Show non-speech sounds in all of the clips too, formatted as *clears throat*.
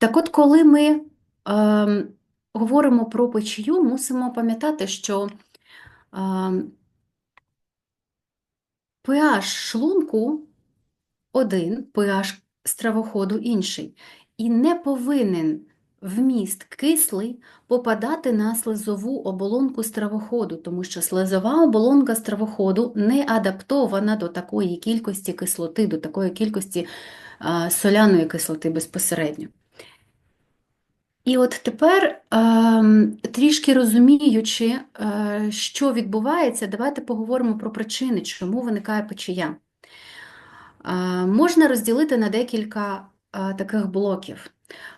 Так от, коли ми е, говоримо про печію, мусимо пам'ятати, що е, pH шлунку один, pH стравоходу інший. І не повинен вміст кислий попадати на слизову оболонку стравоходу, тому що слизова оболонка стравоходу не адаптована до такої кількості кислоти, до такої кількості е, соляної кислоти безпосередньо. І от тепер, ем, трішки розуміючи, е, що відбувається, давайте поговоримо про причини, чому виникає печія. Е, Можна розділити на декілька е, таких блоків.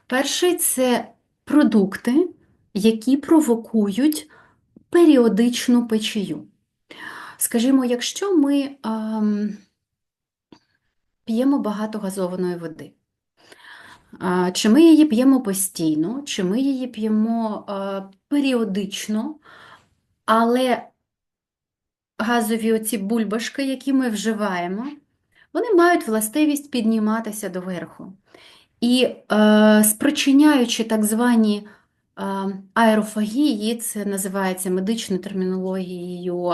Перший це продукти, які провокують періодичну печію. Скажімо, якщо ми ем, п'ємо багато газованої води, Чи ми її п'ємо постійно, чи ми її п'ємо періодично, але газові оці бульбашки, які ми вживаємо, вони мають властивість підніматися доверху. І е, спричиняючи так звані е, аерофагії, це називається медичною термінологією,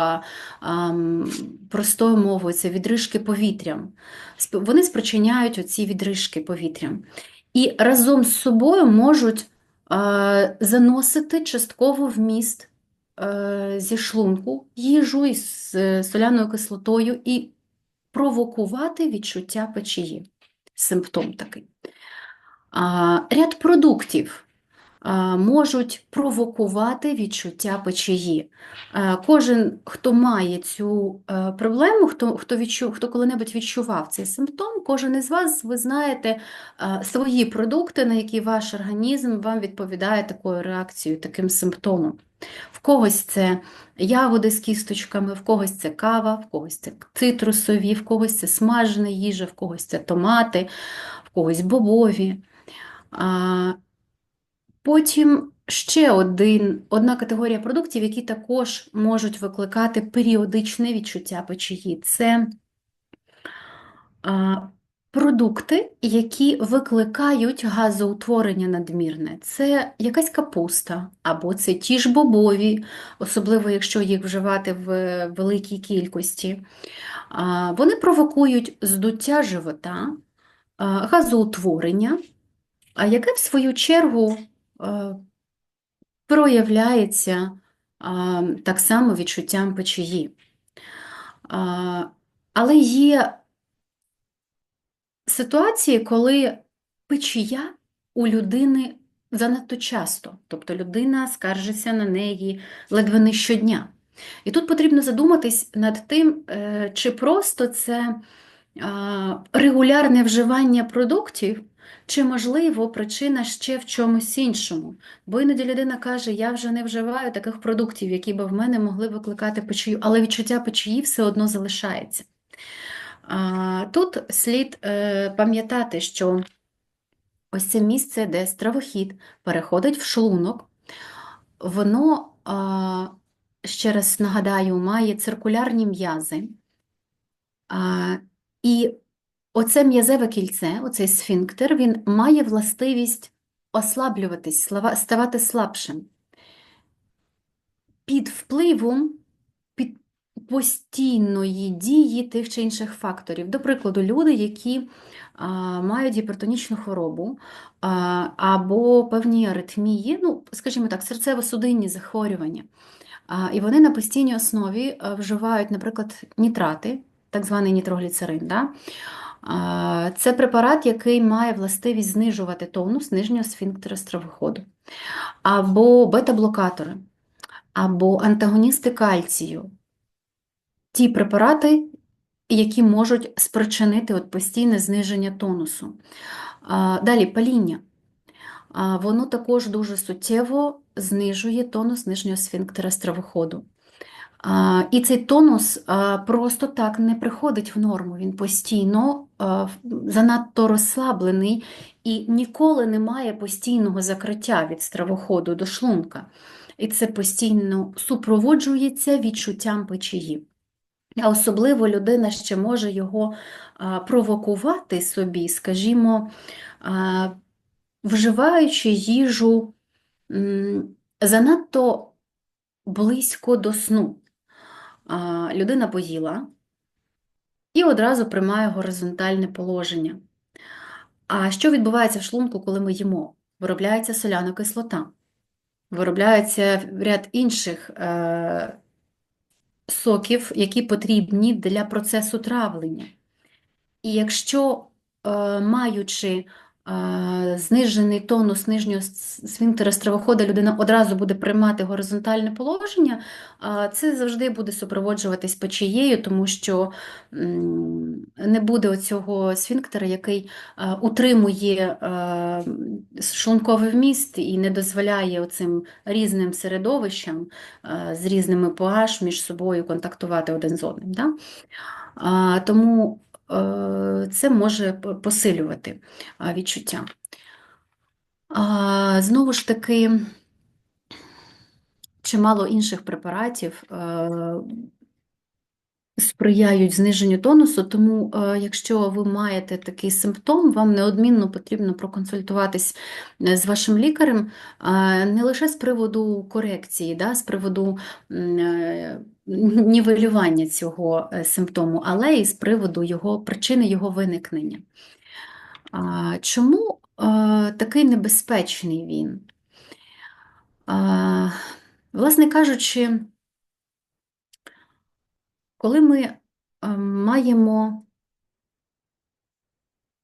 простою мовою це відрижки повітрям. Вони спричиняють оці відрижки повітрям. І разом з собою можуть е, заносити частково вміст е, зі шлунку їжу із е, соляною кислотою і провокувати відчуття печії. Симптом такий. А, Ряд продуктів можуть провокувати відчуття печії. Кожен, хто має цю е, проблему, хто, хто, відчув, хто коли-небудь відчував цей симптом, кожен із вас, ви знаєте свої продукти, на які ваш організм вам відповідає такою реакцією, таким симптомом. В когось це ягоди з кісточками, в когось це кава, в когось це цитрусові, в когось це смажена їжа, в когось це томати, в когось бобові. Потім ще один, одна категорія продуктів, які також можуть викликати періодичне відчуття печії. Це продукти, які викликають газоутворення надмірне. Це якась капуста, або це ті ж бобові, особливо якщо їх вживати в великій кількості. Вони провокують здуття живота, газоутворення, яке в свою чергу проявляється так само відчуттям печії. Але є ситуації, коли печія у людини занадто часто, тобто людина скаржиться на неї ледве не щодня. І тут потрібно задуматись над тим, е, чи просто це регулярне вживання продуктів, чи, можливо, причина ще в чомусь іншому. Бо іноді людина каже, я вже не вживаю таких продуктів, які би в мене могли викликати печію, але відчуття печії все одно залишається. Тут слід е, пам'ятати, що ось це місце, де стравохід переходить в шлунок, воно, ще раз нагадаю, має циркулярні м'язи. І оце м'язеве кільце, оцей сфінктер, він має властивість ослаблюватись, ставати слабшим. Під впливом під постійної дії тих чи інших факторів. До прикладу, люди, які а, мають гіпертонічну хворобу а, або певні аритмії, ну, скажімо так, серцево-судинні захворювання. А, І вони на постійній основі вживають, наприклад, нітрати, так званий нітрогліцерин. Да? Це препарат, який має властивість знижувати тонус нижнього сфінктера стравоходу, або бета-блокатори, або антагоністи кальцію. Ті препарати, які можуть спричинити от постійне зниження тонусу. Далі паління. Воно також дуже суттєво знижує тонус нижнього сфінктера стравоходу. І цей тонус просто так не приходить в норму, він постійно занадто розслаблений і ніколи немає постійного закриття від стравоходу до шлунка. І це постійно супроводжується відчуттям печії. А особливо людина ще може його провокувати собі, скажімо, вживаючи їжу занадто близько до сну. Людина поїла і одразу приймає горизонтальне положення. А що відбувається в шлунку, коли ми їмо? Виробляється соляна кислота, виробляється ряд інших е, соків, які потрібні для процесу травлення. І якщо, е, маючи знижений тонус нижнього сфінктера стравохода, людина одразу буде приймати горизонтальне положення, це завжди буде супроводжуватись печією, тому що не буде оцього сфінктера, який утримує шлунковий вміст і не дозволяє оцим різним середовищам з різними pH між собою контактувати один з одним. Да? Тому це може посилювати відчуття. Знову ж таки, чимало інших препаратів е, сприяють зниженню тонусу, тому е, якщо ви маєте такий симптом, вам неодмінно потрібно проконсультуватись е, з вашим лікарем е, не лише з приводу корекції, да, з приводу е, нівелювання цього е, симптому, але і з приводу його причини його виникнення. Чому е, такий небезпечний він? Власне кажучи, коли ми е, маємо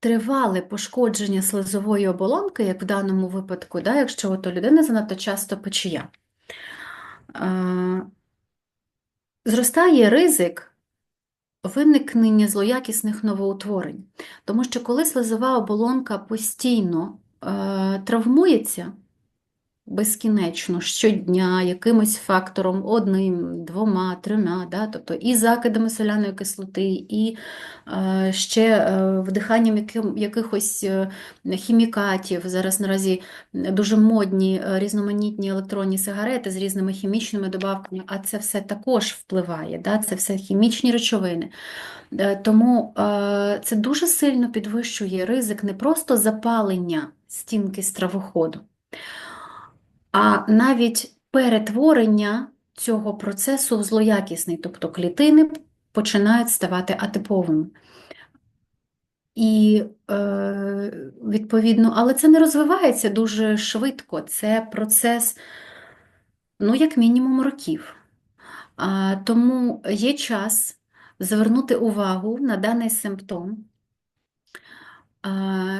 тривале пошкодження слизової оболонки, як в даному випадку, да, якщо от у людини занадто часто печія, зростає ризик виникнення злоякісних новоутворень. Тому що коли слизова оболонка постійно е, травмується, безкінечно, щодня, якимось фактором, одним, двома, трьома, да? тобто і закидами соляної кислоти, і е, ще е, вдиханням яким, якихось е, хімікатів. Зараз наразі дуже модні е, різноманітні електронні сигарети з різними хімічними добавками, а це все також впливає, да? це все хімічні речовини. Е, Тому е, це дуже сильно підвищує ризик не просто запалення стінки стравоходу, а навіть перетворення цього процесу в злоякісний, тобто клітини починають ставати атиповими. І, е, відповідно, але це не розвивається дуже швидко, це процес, ну, як мінімум, років. А, тому є час звернути увагу на даний симптом. А,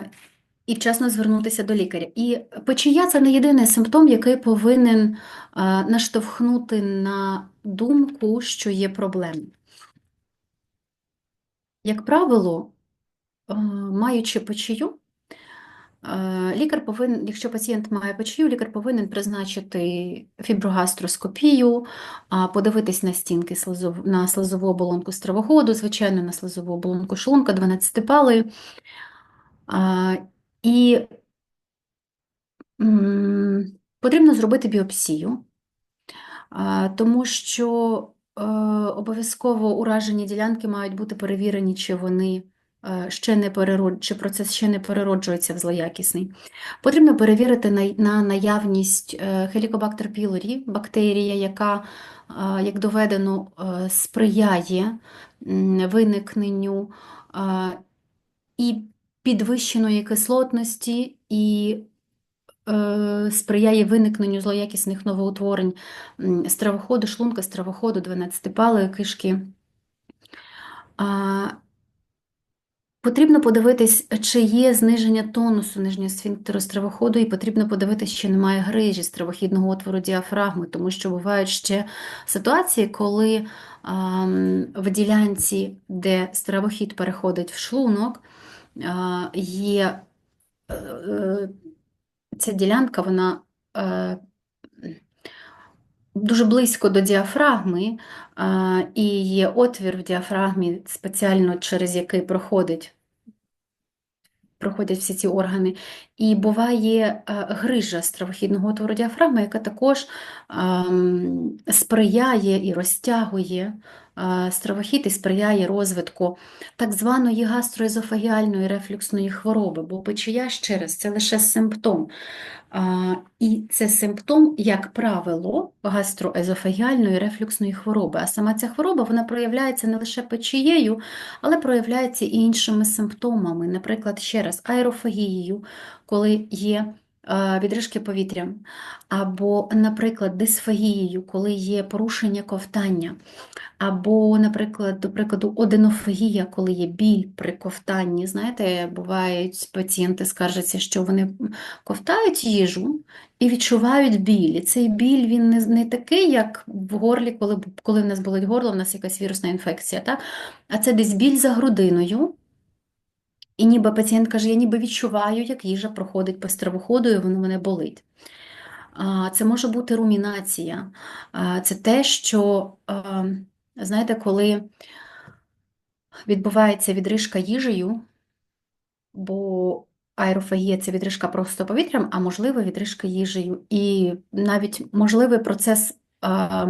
і вчасно звернутися до лікаря. І печія це не єдиний симптом, який повинен а, наштовхнути на думку, що є проблема. Як правило, а, маючи печію, а, лікар повинен, якщо пацієнт має печію, лікар повинен призначити фіброгастроскопію, подивитись на стінки на слизову оболонку стравоходу, звичайно, на слизову оболонку шлунка, 12-палої. А, І потрібно зробити біопсію, тому що е, обов'язково уражені ділянки мають бути перевірені, чи вони е, ще не перерод... чи процес ще не перероджується в злоякісний. Потрібно перевірити на, на наявність е, Helicobacter pylori, бактерія, яка, як доведено, сприяє виникненню і підвищеної кислотності, і е, сприяє виникненню злоякісних новоутворень стравоходу, шлунка, стравоходу, 12-палої кишки. А, Потрібно подивитись, чи є зниження тонусу нижнього сфінктеру стравоходу, і потрібно подивитись, чи немає грижі стравохідного отвору діафрагми, тому що бувають ще ситуації, коли а, в ділянці, де стравохід переходить в шлунок, є е, е, ця ділянка, вона е, дуже близько до діафрагми, і є отвір в діафрагмі, спеціально через який проходить, проходять всі ці органи. І буває грижа стравохідного отвору діафрагми, яка також ем, сприяє і розтягує стравохід і сприяє розвитку так званої гастроезофагіальної рефлюксної хвороби, бо печія, ще раз, це лише симптом. І це симптом, як правило, гастроезофагіальної рефлюксної хвороби. А сама ця хвороба вона проявляється не лише печією, але проявляється і іншими симптомами, наприклад, ще раз, аерофагією, коли є е, відрижки повітря, або, наприклад, дисфагією, коли є порушення ковтання. Або, наприклад, до прикладу, одинофагія, коли є біль при ковтанні. Знаєте, бувають пацієнти скаржаться, що вони ковтають їжу і відчувають біль. І цей біль він не, не такий, як в горлі, коли коли в нас болить горло, в нас якась вірусна інфекція. Так? А це десь біль за грудиною. І ніби пацієнт каже, я ніби відчуваю, як їжа проходить по стравоходу, і воно мене болить. Це може бути румінація, це те, що Знаєте, коли відбувається відрижка їжею, бо аерофагія це відрижка просто повітрям, а можливо відрижка їжею. І навіть можливий процес а,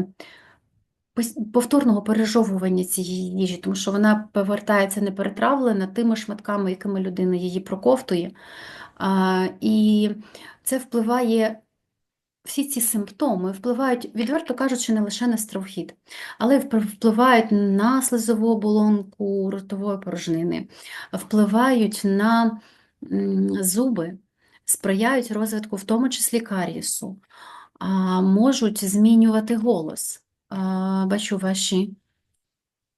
повторного пережовування цієї їжі, тому що вона повертається неперетравлена тими шматками, якими людина її проковтує. А, І це впливає всі ці симптоми впливають, відверто кажучи, не лише на стравхід, але впливають на слизову оболонку ротової порожнини, впливають на зуби, сприяють розвитку, в тому числі карієсу, можуть змінювати голос. Бачу ваші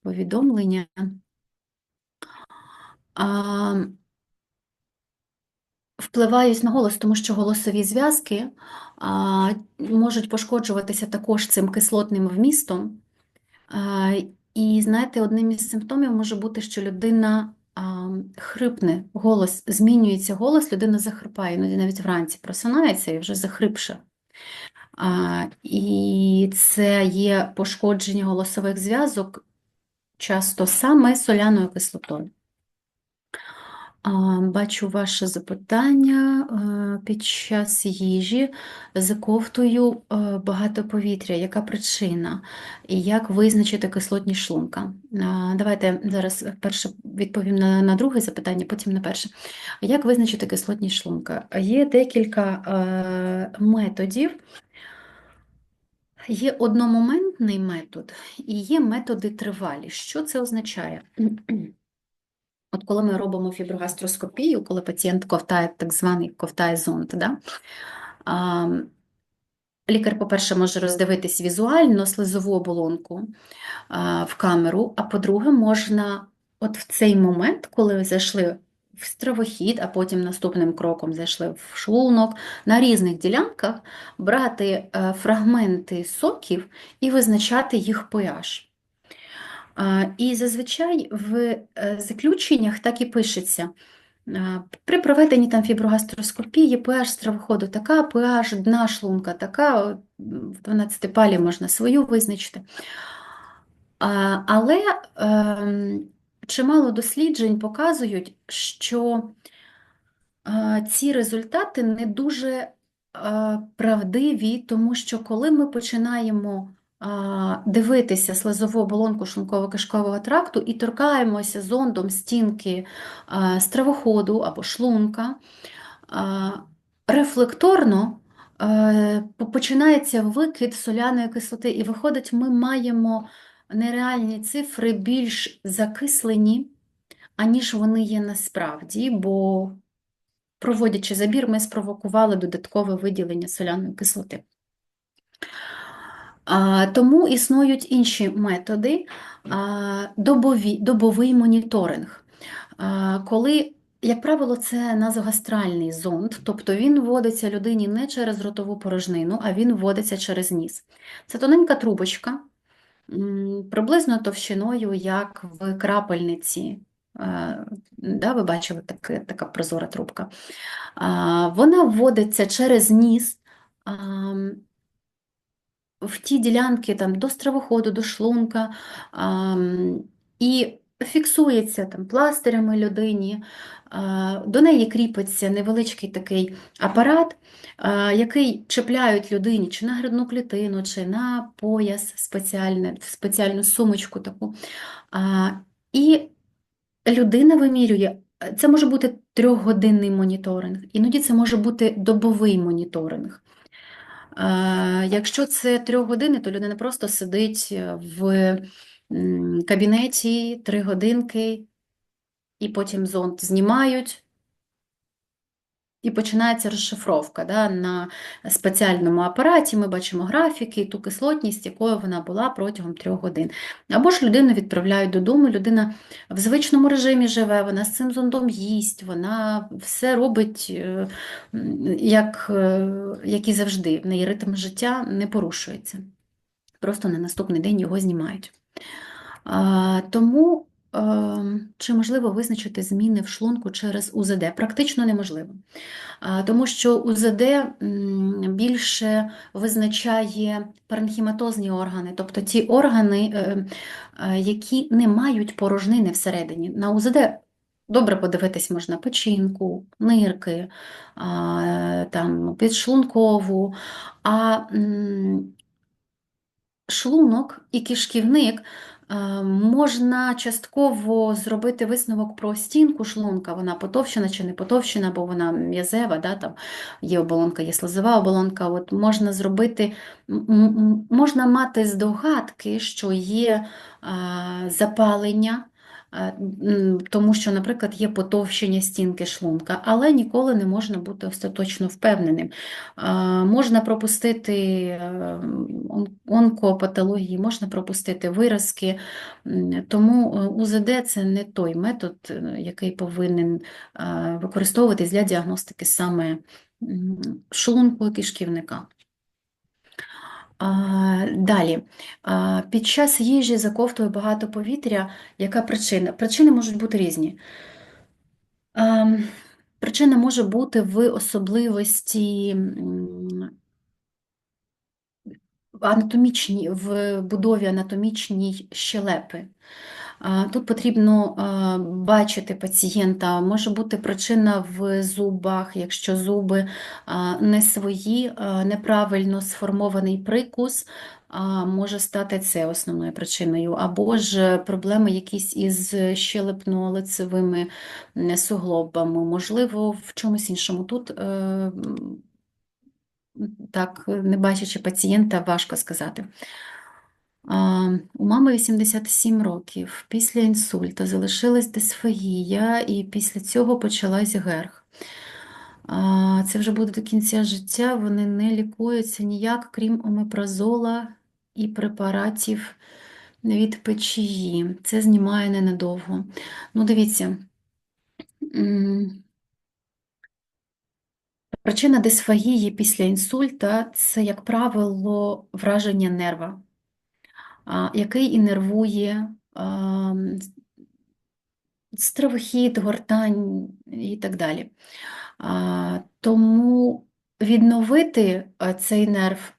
повідомлення впливають на голос, тому що голосові зв'язки можуть пошкоджуватися також цим кислотним вмістом. А, і знаєте, одним із симптомів може бути, що людина а, хрипне, голос змінюється голос, людина захрипає, іноді навіть вранці просинається і вже захрипше. І це є пошкодження голосових зв'язок часто саме соляною кислотою. Бачу ваше запитання е, під час їжі з кофтою е, багато повітря. Яка причина? Як визначити кислотність шлунка? Давайте зараз перше відповім на на друге запитання, потім на перше. Як визначити кислотність шлунка? Є декілька е, методів. Є одномоментний метод і є методи тривалі. Що це означає? *clears throat* От коли ми робимо фіброгастроскопію, коли пацієнт ковтає так званий ковтає зонд, да? а, лікар, по-перше, може роздивитись візуально слизову оболонку а, в камеру, а по-друге, можна от в цей момент, коли ви зайшли в стравохід, а потім наступним кроком зайшли в шлунок, на різних ділянках брати е, фрагменти соків і визначати їх pH. І зазвичай в е, заключеннях так і пишеться. При проведенні там фіброгастроскопії pH стравоходу така, pH дна шлунка така, в 12 палі можна свою визначити. Але ем, чимало досліджень показують, що ці результати не дуже правдиві, тому що коли ми починаємо дивитися слизову оболонку шлунково-кишкового тракту і торкаємося зондом стінки стравоходу або шлунка, рефлекторно починається викид соляної кислоти, і виходить, ми маємо нереальні цифри більш закислені, аніж вони є насправді, бо, проводячи забір, ми спровокували додаткове виділення соляної кислоти. Тому існують інші методи, добові, добовий моніторинг. Коли, як правило, це назогастральний зонд, тобто він вводиться людині не через ротову порожнину, а він вводиться через ніс. Це тоненька трубочка, приблизно товщиною, як в крапельниці. Да, Ви бачили так, така прозора трубка. Вона вводиться через ніс в ті ділянки там, до стравоходу, до шлунка. І фіксується там пластирями людині, до неї кріпиться невеличкий такий апарат, який чіпляють людині чи на грудну клітину, чи на пояс спеціальне, спеціальну сумочку таку. І людина вимірює. Це може бути трьохгодинний моніторинг, іноді це може бути добовий моніторинг. Е, Якщо це трьох години, то людина просто сидить в кабінеті три годинки, і потім зонд знімають, і починається розшифровка. Да? На спеціальному апараті ми бачимо графіки, ту кислотність, якою вона була протягом трьох годин. Або ж людину відправляють додому, людина в звичному режимі живе, вона з цим зондом їсть, вона все робить, е, як, е, як і завжди. В неї ритм життя не порушується. Просто на наступний день його знімають. Тому чи можливо визначити зміни в шлунку через УЗД? Практично неможливо. Тому що УЗД більше визначає паренхіматозні органи, тобто ті органи, е, е, які не мають порожнини всередині. На УЗД добре подивитись можна печінку, нирки, там, підшлункову, а шлунок і кишківник е, можна частково зробити висновок про стінку шлунка, вона потовщена чи не потовщена, бо вона м'язева, да, там є оболонка, є слизова оболонка. От Можна зробити, можна мати здогадки, що є е, запалення. Е, Тому що, наприклад, є потовщення стінки шлунка, але ніколи не можна бути остаточно впевненим. Можна пропустити е, онкопатології, можна пропустити виразки, тому е, УЗД це не той метод, е, який повинен е, використовуватись для діагностики саме шлунку і кишківника. Далі, під час їжі заковтує багато повітря. Яка причина? Причини можуть бути різні. Ем, Причина може бути в особливості м, анатомічній, в будові анатомічній щелепи. Тут потрібно бачити пацієнта, може бути причина в зубах, якщо зуби не свої, неправильно сформований прикус, може стати це основною причиною, або ж проблеми якісь із щелепно-лицевими суглобами, можливо, в чомусь іншому. Тут е, так, не бачачи пацієнта, важко сказати. У мами 87 років. Після інсульту залишилась дисфагія, і після цього почалась герх. Це вже буде до кінця життя. Вони не лікуються ніяк, крім омепразола і препаратів від печії. Це знімає ненадовго. Ну, дивіться. Причина дисфагії після інсульта це, як правило, враження нерва, який інервує стравохід, гортань і так далі. Тому відновити цей нерв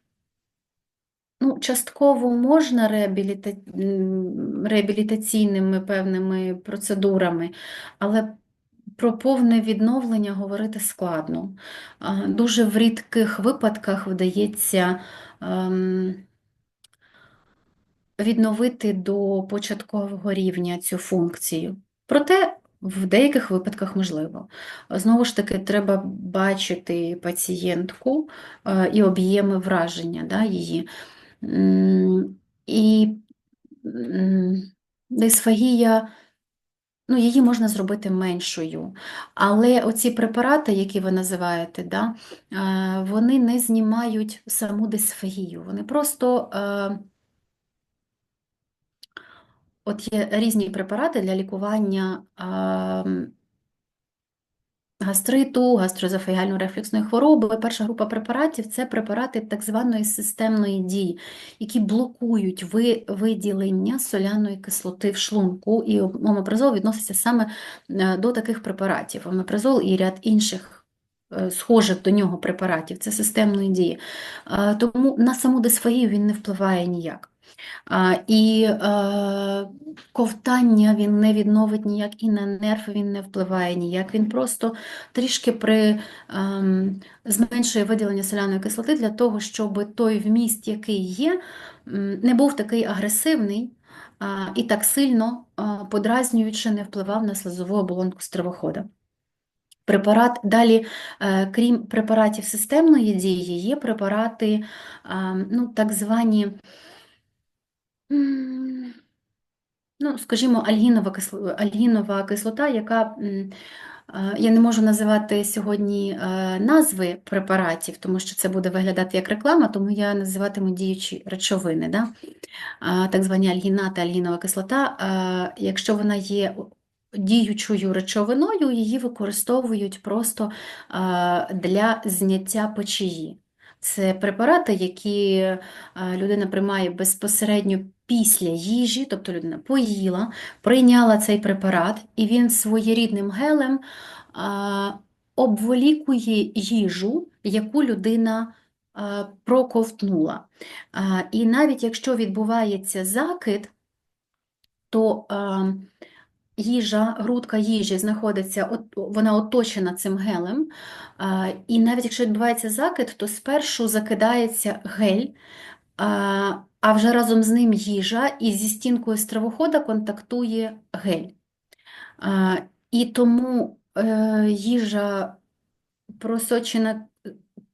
ну, частково можна реабіліта... реабілітаційними певними процедурами, але про повне відновлення говорити складно. Дуже в рідких випадках вдається ем, відновити до початкового рівня цю функцію. Проте в деяких випадках можливо. Знову ж таки, треба бачити пацієнтку е, і об'єми враження да, її. І дисфагія, ну, її можна зробити меншою. Але оці препарати, які ви називаєте, да, е, вони не знімають саму дисфагію. Вони просто. От є різні препарати для лікування гастриту, гастроезофагіальної рефлюксної хвороби. Перша група препаратів це препарати так званої системної дії, які блокують ви- виділення соляної кислоти в шлунку, і омепразол відноситься саме е, до таких препаратів. Омепразол і ряд інших е, схожих до нього препаратів це системної дії. Тому на саму дисфагію він не впливає ніяк. І е, ковтання він не відновить ніяк і на нерв він не впливає ніяк. Він просто трішки при, ем, зменшує виділення соляної кислоти для того, щоб той вміст, який є, не був такий агресивний і так сильно подразнюючи не впливав на слизову оболонку стравохода. Препарат далі, е, крім препаратів системної дії, є препарати, а, ну, так звані. Ну, скажімо, альгінова кисло- альгінова кислота, яка е, я не можу називати сьогодні е, назви препаратів, тому що це буде виглядати як реклама, тому я називатиму діючі речовини. Да? Так звані альгінати, альгінова кислота. е, Якщо вона є діючою речовиною, її використовують просто для зняття печії. Це препарати, які людина приймає безпосередньо після їжі, тобто людина поїла, прийняла цей препарат, і він своєрідним гелем а, обволікує їжу, яку людина а, проковтнула. А, І навіть якщо відбувається закид, то а, їжа, грудка їжі знаходиться, вона оточена цим гелем, і навіть якщо відбувається закид, то спершу закидається гель, а, вже разом з ним їжа, і зі стінкою стравохода контактує гель. І тому е, їжа просочена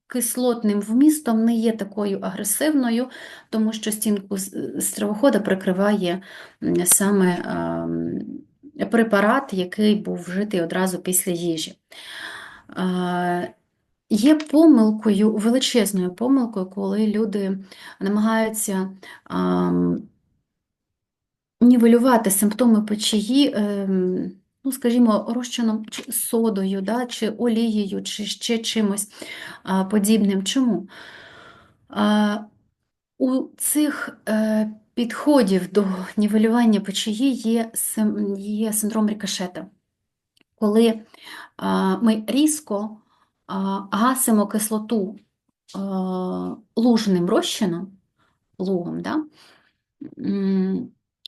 кислотним вмістом не є такою агресивною, тому що стінку стравохода прикриває саме препарат, який був вжитий одразу після їжі. А, Є помилкою, величезною помилкою, коли люди намагаються ам, нівелювати симптоми печії, ем, ну, скажімо, розчином чи содою, да, чи олією, чи ще чимось а, подібним. Чому? А, у цих е, підходів до нівелювання печії є, є синдром рикошета, коли а, ми різко а, гасимо кислоту лужним розчином, лугом, да?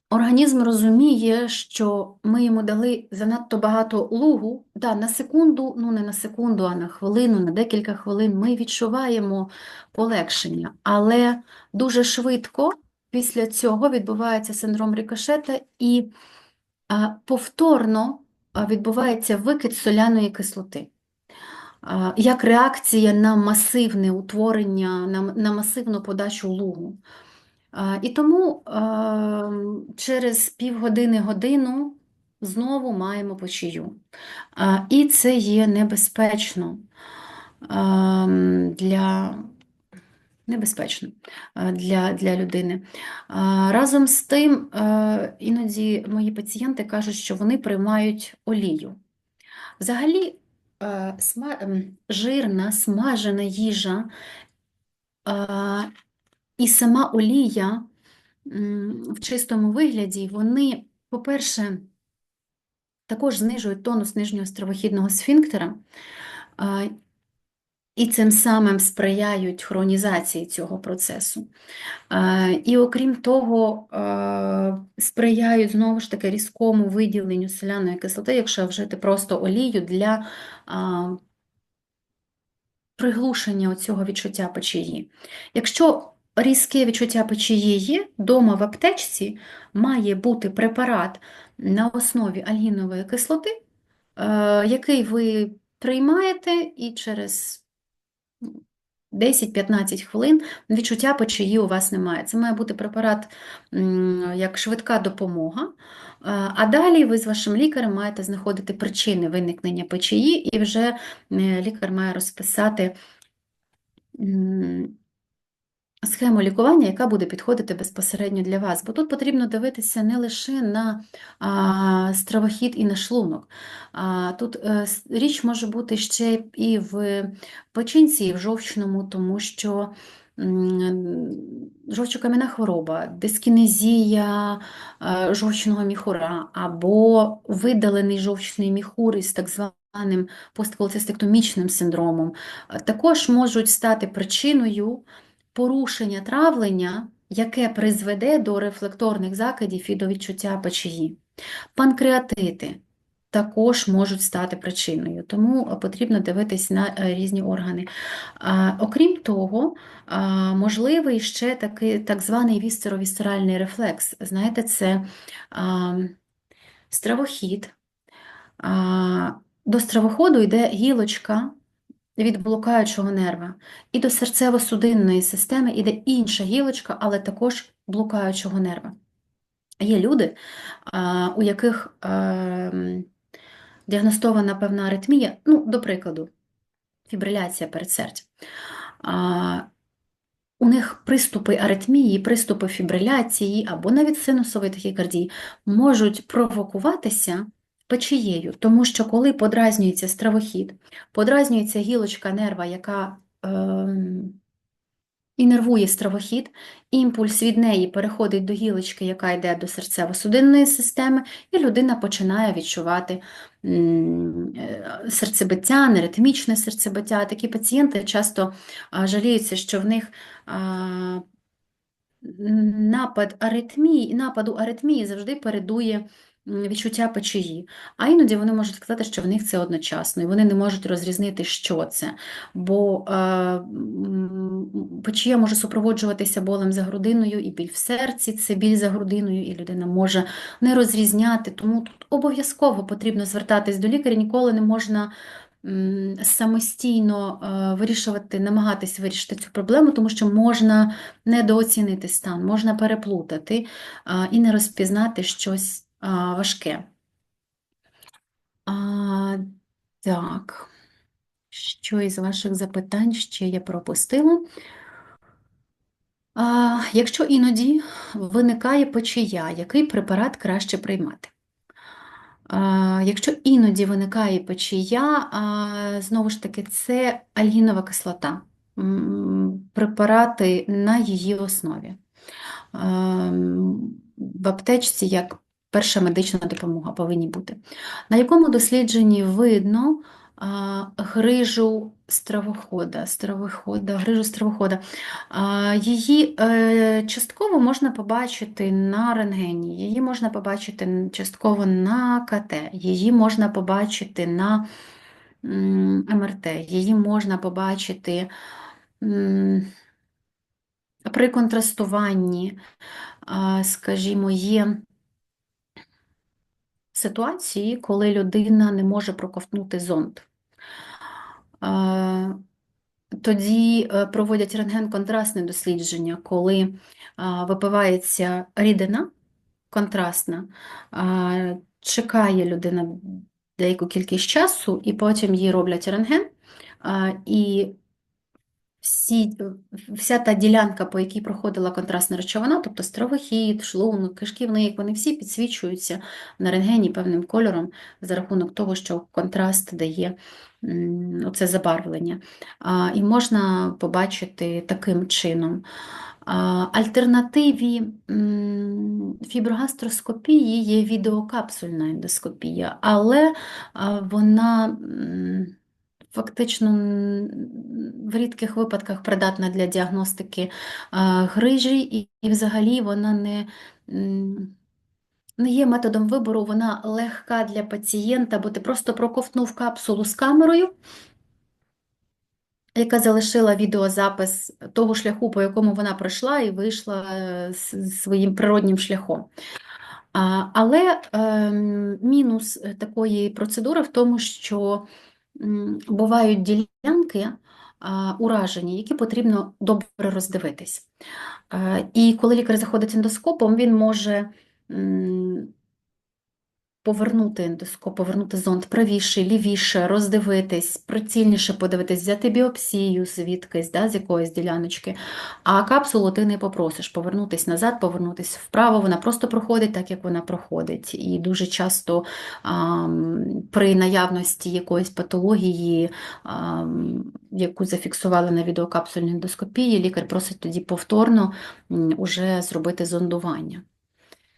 Організм розуміє, що ми йому дали занадто багато лугу, да, на секунду, ну не на секунду, а на хвилину, на декілька хвилин ми відчуваємо полегшення, але дуже швидко після цього відбувається синдром рикошета і повторно відбувається викид соляної кислоти. Як реакція на масивне утворення, на, на масивну подачу лугу. І тому через півгодини-годину знову маємо почію. І це є небезпечно для, небезпечно для, для людини. Разом з тим, іноді мої пацієнти кажуть, що вони приймають олію. Взагалі, жирна, смажена їжа і сама олія в чистому вигляді, вони, по-перше, також знижують тонус нижнього стравохідного сфінктера, а, і цим самим сприяють хронізації цього процесу. І окрім того, сприяють знову ж таки різкому виділенню соляної кислоти, якщо вжити просто олію для приглушення цього відчуття печії. Якщо різке відчуття печії є, дома в аптечці має бути препарат на основі альгінової кислоти, який ви приймаєте і через 10-15 хвилин відчуття печії у вас немає. Це має бути препарат як швидка допомога. Е, А далі ви з вашим лікарем маєте знаходити причини виникнення печії, і вже е, лікар має розписати схему лікування, яка буде підходити безпосередньо для вас. Бо тут потрібно дивитися не лише на а, стравохід і на шлунок. А, тут е, річ може бути ще і в печінці, і в жовчному, тому що жовчокам'яна хвороба, дискінезія е, жовчного міхура або видалений жовчний міхур із так званим постколецистектомічним синдромом, е, також можуть стати причиною порушення травлення, яке призведе до рефлекторних закидів і до відчуття печії. Панкреатити також можуть стати причиною, тому потрібно дивитись на е, різні органи. Окрім того, можливий ще такий так званий вісцеровісцеральний рефлекс. Знаєте, це стравохід. До стравоходу йде гілочка від блукаючого нерва, і до серцево-судинної системи йде інша гілочка, але також блукаючого нерва. Є люди, у яких діагностована певна аритмія, ну, до прикладу, фібриляція передсердя. У них приступи аритмії, приступи фібриляції або навіть синусової тахікардії можуть провокуватися печією, тому що коли подразнюється стравохід, подразнюється гілочка нерва, яка е, інервує стравохід, імпульс від неї переходить до гілочки, яка йде до серцево-судинної системи, і людина починає відчувати е, серцебиття, неритмічне серцебиття. Такі пацієнти часто жаліються, що в них а, напад аритмії, нападу аритмії завжди передує відчуття печії. А іноді вони можуть сказати, що в них це одночасно, і вони не можуть розрізнити, що це. Бо е, печія може супроводжуватися болем за грудиною, і біль в серці це біль за грудиною, і людина може не розрізняти. Тому тут обов'язково потрібно звертатись до лікаря, ніколи не можна. Самостійно е, вирішувати, намагатись вирішити цю проблему, тому що можна недооцінити стан, можна переплутати і не розпізнати щось важке. А, Так, що із ваших запитань ще я пропустила? А, Якщо іноді виникає печія, який препарат краще приймати? А, Якщо іноді виникає печія, а, знову ж таки, це альгінова кислота, препарати на її основі. В аптечці як перша медична допомога повинні бути. На якому дослідженні видно а, грижу стравохода, стравохода, грижу стравохода. А, її е, частково можна побачити на рентгені, її можна побачити частково на КТ, її можна побачити на МРТ, її можна побачити. При контрастуванні, скажімо, є ситуації, коли людина не може проковтнути зонд. Тоді е, проводять рентген-контрастне дослідження, коли випивається рідина контрастна, чекає людина деяку кількість часу, і потім їй роблять рентген, і всі, вся та ділянка, по якій проходила контрастна речовина, тобто стравохід, шлунок, кишківник, вони всі підсвічуються на рентгені певним кольором за рахунок того, що контраст дає оце забарвлення. І можна побачити таким чином. Альтернативі фіброгастроскопії є відеокапсульна ендоскопія, але вона фактично в рідких випадках придатна для діагностики грижі, і, і взагалі вона не не є методом вибору, вона легка для пацієнта, бо ти просто проковтнув капсулу з камерою, яка залишила відеозапис того шляху, по якому вона пройшла, і вийшла е, своїм природнім шляхом. Але ем, мінус такої процедури в тому, що бувають ділянки уражені, які потрібно добре роздивитись. І коли лікар заходить ендоскопом, він може повернути ендоскоп, повернути зонд правіше, лівіше, роздивитись, прицільніше подивитись, взяти біопсію звідкись, да, з якоїсь діляночки. А капсулу ти не попросиш повернутись назад, повернутись вправо. Вона просто проходить так, як вона проходить. І дуже часто а, при наявності якоїсь патології, а, яку зафіксували на відеокапсульній ендоскопії, лікар просить тоді повторно уже зробити зондування.